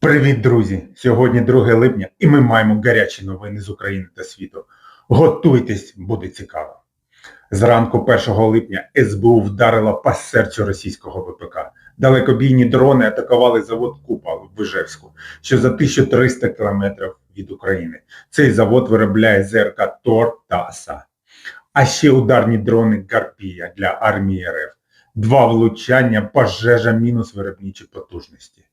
Привіт, друзі! Сьогодні 2 липня і ми маємо гарячі новини з України та світу. Готуйтесь, буде цікаво. Зранку 1 липня СБУ вдарила по серцю російського ВПК. Далекобійні дрони атакували завод Купал в Вижевську, що за 1300 кілометрів від України. Цей завод виробляє ЗРК ТОР та АСА. А ще ударні дрони Гарпія для армії РФ. Два влучання, пожежа мінус виробничі потужності.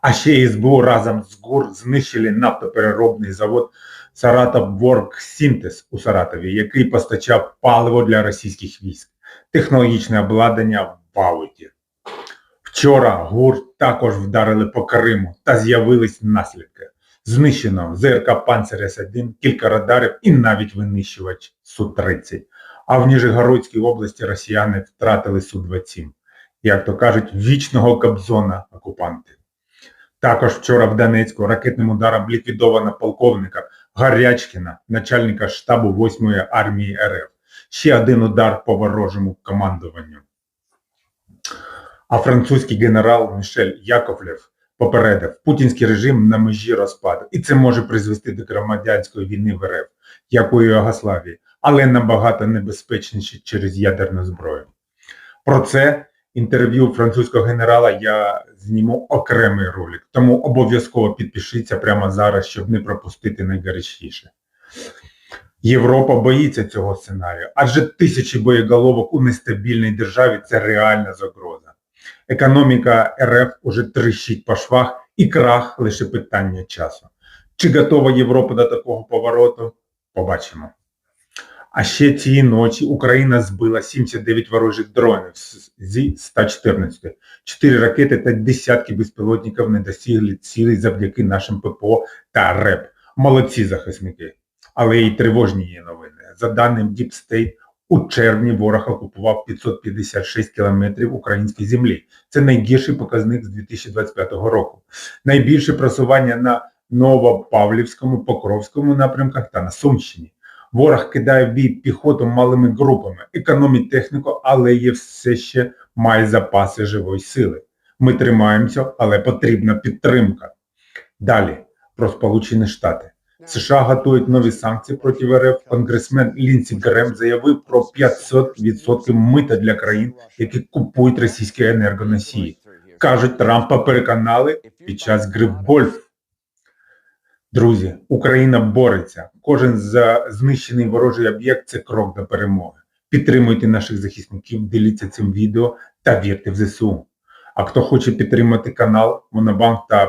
А ще СБУ разом з ГУР знищили нафтопереробний завод Саратов Ворксінтез у Саратові, який постачав паливо для російських військ, технологічне обладнання в Ауті. Вчора ГУР також вдарили по Криму та з'явились наслідки. Знищено ЗРК Панцер С-1, кілька радарів і навіть винищувач Су-30. А в Ніжегородській області росіяни втратили Су-27. Як то кажуть, вічного Кобзона окупанти. Також вчора в Донецьку ракетним ударом ліквідовано полковника Гарячкіна, начальника штабу 8-ї армії РФ. Ще один удар по ворожому командуванню. А французький генерал Мішель Яковлев попередив путінський режим на межі розпаду, і це може призвести до громадянської війни в РФ, як у Югославії, але набагато небезпечніше через ядерну зброю. Про це інтерв'ю французького генерала я зніму окремий ролик, тому обов'язково підпишіться прямо зараз, щоб не пропустити найгарячіше. Європа боїться цього сценарію, адже тисячі боєголовок у нестабільній державі це реальна загроза. Економіка РФ уже тріщить по швах і крах лише питання часу. Чи готова Європа до такого повороту? Побачимо. А ще цієї ночі Україна збила 79 ворожих дронів зі 114. Чотири ракети та десятки безпілотників не досягли цілей завдяки нашим ППО та РЕП. Молодці захисники. Але й тривожні є новини. За даним Deep State, у червні ворог окупував 556 кілометрів української землі. Це найгірший показник з 2025 року. Найбільше просування на Новопавлівському, Покровському напрямках та на Сумщині. Ворог кидає в бій піхоту малими групами, економить техніку, але є все ще має запаси живої сили. Ми тримаємося, але потрібна підтримка. Далі про Сполучені Штати. США готують нові санкції проти РФ. Конгресмен Лінсі Грем заявив про 500% мита для країн, які купують російські енергоносії. Кажуть, Трампа переконали під час гри в гольф. Друзі, Україна бореться. Кожен за знищений ворожий об'єкт це крок до перемоги. Підтримуйте наших захисників, діліться цим відео та вірте в ЗСУ. А хто хоче підтримати канал, Монобанк та